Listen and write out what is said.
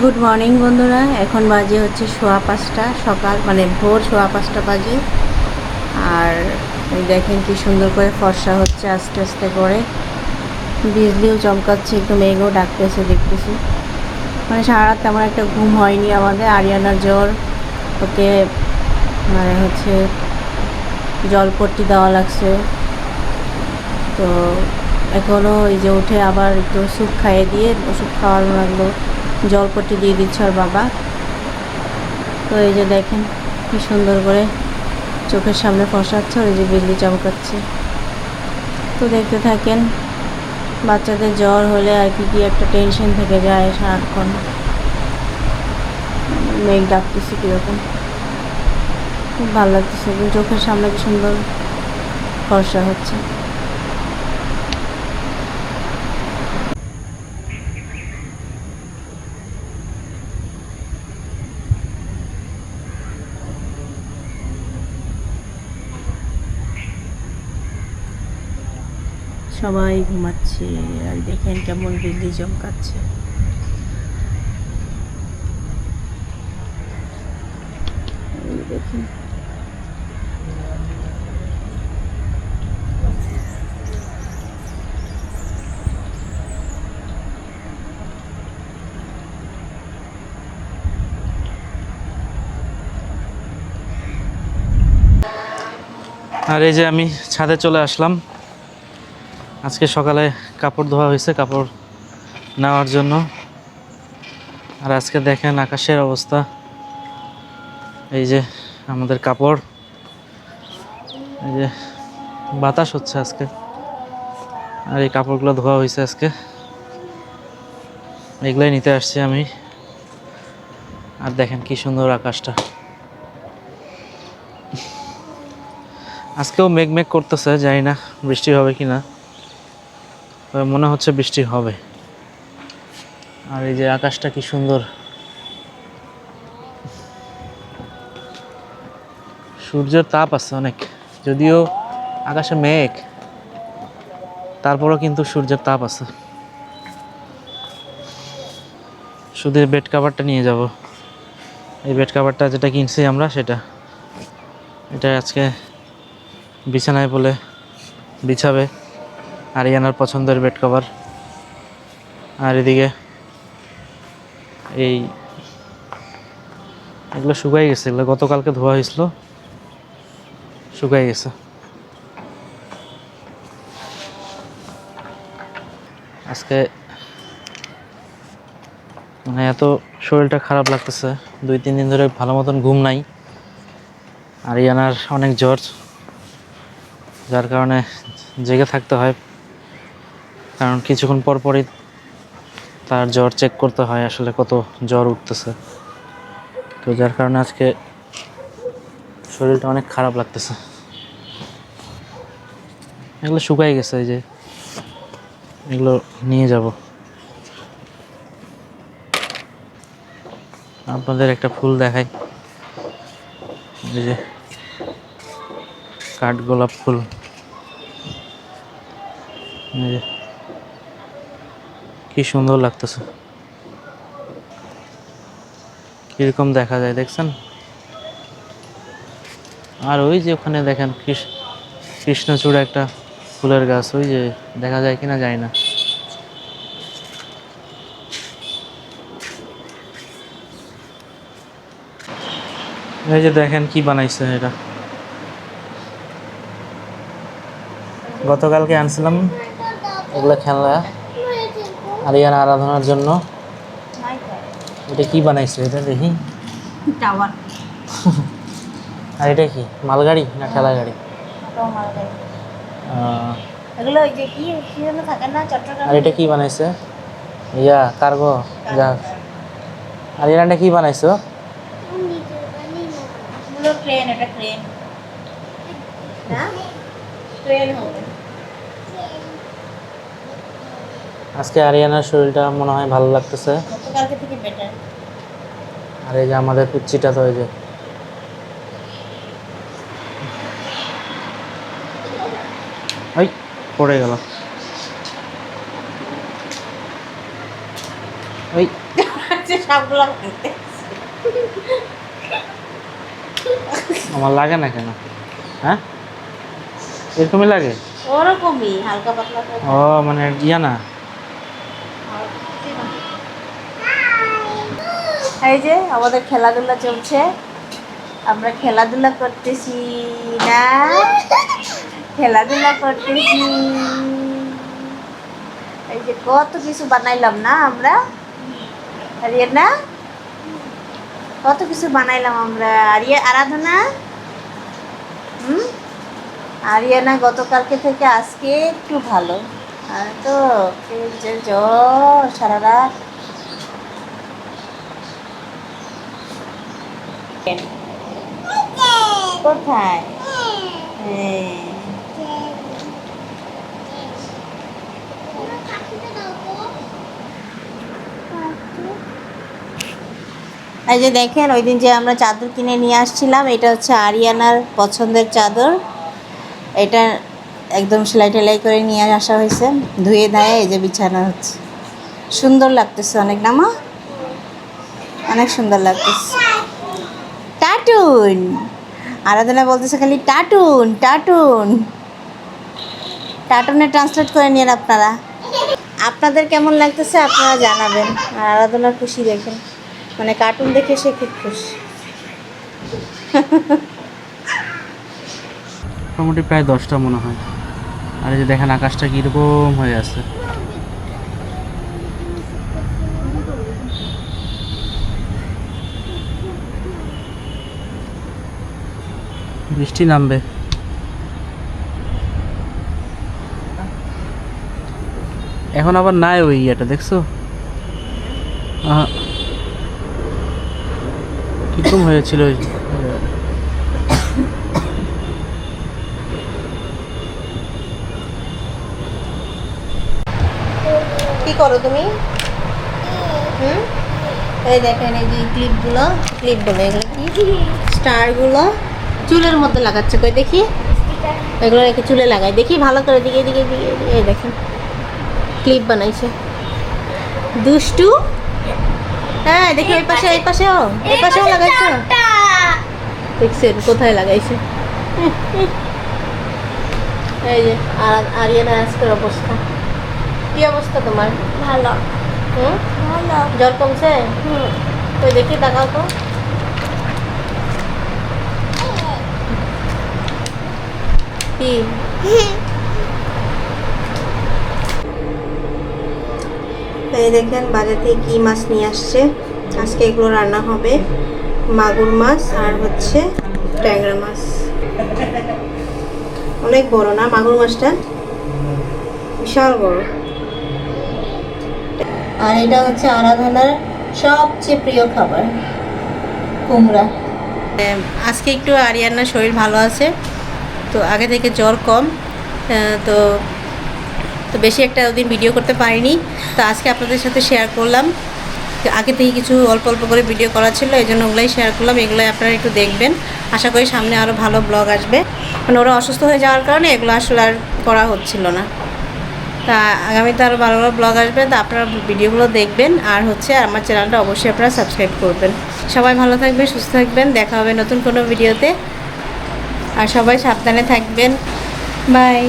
Good morning বন্ধুরা। এখন বাজে হচ্ছে সোয়া পাঁচটা, সকাল মানে ভোর সোয়া পাঁচটা বাজে। আর দেখেন কি সুন্দর করে ফর্সা হচ্ছে আস্তে আস্তে করে। বিজলিও চমকাচ্ছে, একটু মেঘও ডাকতেছে, দেখতেছি। মানে সারা তেমন একটা ঘুম হয়নি আমাদের, আরিয়ানার জ্বর, ওকে মানে হচ্ছে জলপট্টি দেওয়া লাগছে। তো এখনও এই যে উঠে আবার একটু স্যুপ খাইয়ে দিয়ে ওষুধ খাওয়ানো লাগল। জলপট্টি দিয়ে দিচ্ছে ওর বাবা। তো এই যে দেখেন কি সুন্দর করে চোখের সামনে ফসাচ্ছে ওই যে বিজলি চমকাচ্ছে। তো দেখতে থাকেন, বাচ্চাদের জ্বর হলে আর কি কি একটা টেনশন থেকে যায় সারাক্ষণ। মেঘ ডাকতেছে কীরকম। খুব ভালো লাগতেছে চোখের সামনে সুন্দর ফর্সা হচ্ছে। সবাই ঘুমাচ্ছে আর দেখেন কেমন বিজলি জমকাচ্ছে আর এই যে আমি ছাদে চলে আসলাম। আজকে সকালে কাপড় ধোয়া হয়েছে, কাপড় নেওয়ার জন্য। আর আজকে দেখেন আকাশের অবস্থা। এই যে আমাদের কাপড়। এই যে বাতাস হচ্ছে আজকে। আর এই কাপড়গুলো ধোয়া হয়েছে আজকে। এগুলাই নিতে আসছি আমি। আর দেখেন কি সুন্দর আকাশটা। আজকেও মেঘ মেঘ করতেছে, জানি না বৃষ্টি হবে কি না তবে মনে হচ্ছে বৃষ্টি হবে। আর এই যে আকাশটা কি সুন্দর। সূর্যের তাপ আছে অনেক, যদিও আকাশে মেঘ, তারপরও কিন্তু সূর্যের তাপ আছে। শুধু বেড কাভারটা নিয়ে যাব। এই বেড কাভারটা যেটা কিনছি আমরা, সেটা। এটা আজকে বিছানায় বলে বিছাবে। আরিয়ানার পছন্দের বেড কভার আর এদিকে এই এগুলো শুকাই গেছে, এগুলো গতকালকে ধোয়া হয়েছিল। শুকাই গেছে। আজকে মানে এত শরীরটা খারাপ লাগতেছে, দুই, তিন দিন ধরে ভালো মতন ঘুম নাই। আরিয়ানার অনেক জ্বর, যার কারণে জেগে থাকতে হয়। কারণ কিছুক্ষণ পর পরই তার জ্বর চেক করতে হয়, আসলে কত জ্বর উঠতেছে। তো যার কারণে আজকে শরীরটা অনেক খারাপ লাগতেছে। এগুলো শুকাই গেছে এই যে। এগুলো নিয়ে যাব। আপনাদের একটা ফুল দেখাই। এই যে কাঠগোলাপ ফুল। এই যে কি সুন্দর লাগতেছে। কীরকম দেখা যায় দেখছেন? আর ওই যে ওখানে দেখেন কৃষ- কৃষ্ণচূড়া একটা ফুলের গাছ, ওই যে দেখা যায় কিনা যায় না। এই যে দেখেন কি বানাইছে এটা গতকালকে আনছিলাম এগুলো খেলনা। আরিয়ানা আরাধনার জন্য। এটা কি বানাইছে এটা দেখি। টাওয়ার। আর এটা কি মালগাড়ি না ঠেলা গাড়ি এগুলো ওই যে কি কি যেন থাকে না চট্টগ্রাম আর এটা কি বানাইছে? ইয়া কার্গো যা আর এটা কি বানাইছো ট্রেন এটা ট্রেন না? ট্রেন হবে। আজকে আরিয়ানার শরীরটা মনে হয় ভালো লাগতেছে। আর এই যে আমাদের কুচ্ছিটা তো ওই যে। ওই পড়ে গেল। ওই আমার লাগে না কেন? হ্যাঁ? এরকমই লাগে? ওরকমই হালকা পাতলা ও মানে ইয়া না। এই যে আমাদের খেলাধুলা চলছে। আমরা খেলাধুলা করতেছি না। খেলাধুলা করতেছি। এই যে কত কিছু বানাইলাম না আমরা? আরিয়া না? কত কিছু বানাইলাম আমরা? আরিয়া, আরাধনা? হুম? আরিয়ানা গতকালকে থেকে আজকে একটু ভালো। তো জ্বর সারা রাত কোথায়। এই। যে দেখেন ওই দিন যে আমরা চাদর কিনে নিয়ে আসছিলাম এটা হচ্ছে আরিয়ানার পছন্দের চাদর। এটা একদম সেলাই টেলাই করে নিয়ে আসা হয়েছে। ধুয়ে ধায়ে এই যে বিছানা হচ্ছে। সুন্দর লাগতেছে অনেক নামা অনেক সুন্দর লাগতেছে। টাটুন আরাধনা বলতেছে খালি টাটুন টাটুন টাটুনে ট্রান্সলেট করে নিন আপনারা। আপনাদের কেমন লাগতেছে আপনারা জানাবেন। আর আরাধনার খুশি দেখেন। মানে কার্টুন দেখে সে খুব খুশি। মোটামুটি প্রায় দশটা মনে হয়। আর এই যে দেখেন আকাশটা কীরকম হয়ে আছে। বৃষ্টি নামবে। এখন আবার নাই ওই ইয়েটা, দেখছ। কীরকম হয়েছিল ওই কি করো তুমি? হুম? এই দেখেন এই যে ক্লিপগুলো ক্লিপ বলে এগুলো কি? স্টারগুলো চুলের মধ্যে লাগাচ্ছে কই দেখি? এগুলো রেখে চুলে লাগাই দেখি ভালো করে দিকে দিকে দিকে এই দেখেন। ক্লিপ বানাইছে। দুষ্টু? হ্যাঁ দেখি ওই পাশে এই পাশেও এই পাশেও লাগাইছে। দেখছেন কোথায় লাগাইছে? এই যে আর আরিয়ানা আজকের অবস্থা। কি অবস্থা তোমার? ভালো। হুম? ভালো। জ্বর কমছে? হুম। তো দেখি দেখাও তো কি এই দেখেন বাজার থেকে কি মাছ নিয়ে আসছে। আজকে এগুলো রান্না হবে মাগুর মাছ আর হচ্ছে ট্যাংরা মাছ। অনেক বড় না মাগুর মাছটা? বিশাল বড়। আর এটা হচ্ছে আরাধনার সবচেয়ে প্রিয় খাবার, কুমড়া। আজকে একটু আরিয়ানার শরীর ভালো আছে। তো আগে থেকে জ্বর কম তো তো বেশি একটা ওদিন ভিডিও করতে পারিনি। তো আজকে আপনাদের সাথে শেয়ার করলাম। আগে থেকে কিছু অল্প অল্প করে ভিডিও করা ছিল, এই জন্য ওগুলাই শেয়ার করলাম, এগুলোই আপনারা একটু দেখবেন। আশা করি সামনে আরও ভালো ব্লগ আসবে। মানে ওরা অসুস্থ হয়ে যাওয়ার কারণে এগুলো আসলে আর করা হচ্ছিল না। তা আগামীতে আরও ভালো ভালো ব্লগ আসবে, তা আপনারা ভিডিওগুলো দেখবেন। আর হচ্ছে আমার চ্যানেলটা অবশ্যই আপনারা সাবস্ক্রাইব করবেন। সবাই ভালো থাকবেন, সুস্থ থাকবেন। দেখা হবে নতুন কোনো ভিডিওতে আর সবাই সাবধানে থাকবেন। বাই।